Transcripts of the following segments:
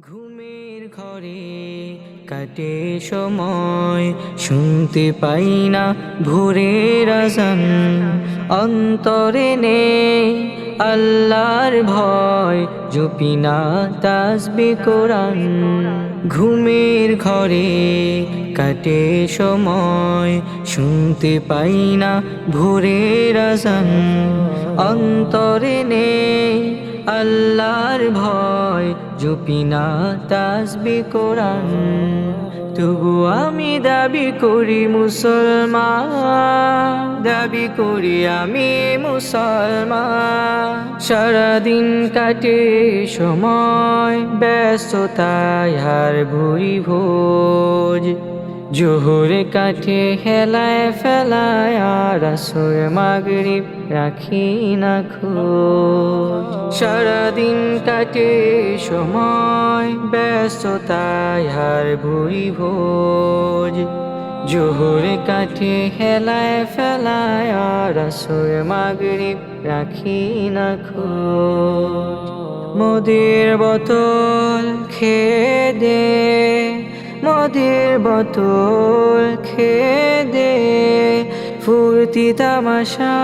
ঘুমের ঘরে কাটে সময়, শুনতে পাই না ভোরের আজান। অন্তরে নেই আল্লাহর ভয়, জপি না তাসবি কোরআন। ঘুমের ঘরে কাটে সময়, শুনতে পাই না ভোরের আজান। অন্তরে নেই আল্লাহর ভয় জপি না তাসবি কোরআন, তবু আমি দাবি করি মুসলমান, দাবি করি আমি মুসলমান। সারাদিন কাটে সময়, ব্যস্ততায় হার ভুরি ভোজ, জোহরে কাঠে হেলায় ফেলায় আসর মাগরিব রাখি না খোঁজ। সারাদিন কাটে সময়, ব্যস্ততায় আর ভুরি ভোজ। জোহরে কাঠে হেলায় ফেলায় আর আসর মাগরিব রাখি না খোঁজ। মোদের বোতল খেয়ে দে, মদের বোতল খেয়ে দে। ফুর্তি তামাশা,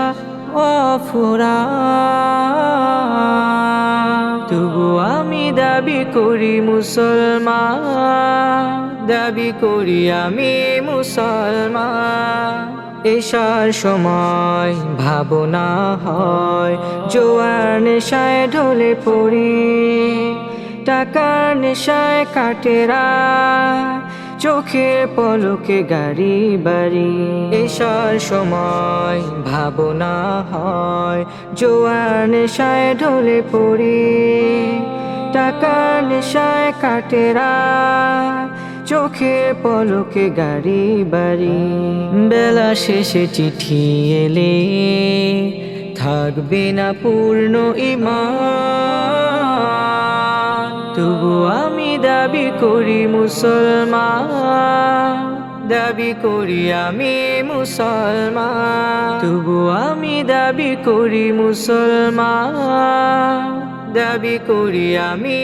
অফুরা। তবু আমি দাবি করি মুসলমান, দাবি করি আমি মুসলমান। এসার সময় ভাবনা হয়, জোয়ার নেশায় ঢলে পড়ি, টাকার নেশায় কাটেরা চোখের পলকে গাড়ি বাড়ি। এসার সময় ভাবনা হয়, জোয়ার নেশায় ঢলে পড়ি। টাকার নেশায় কাটেরা চোখে পলকে গাড়ি বাড়ি। বেলা শেষে চিঠি এলে, থাকবে না পূর্ণ ইমান। দাবি করি মুসলমান, দাবি করি আমি মুসলমান। তবু আমি দাবি করি মুসলমান, দাবি করি আমি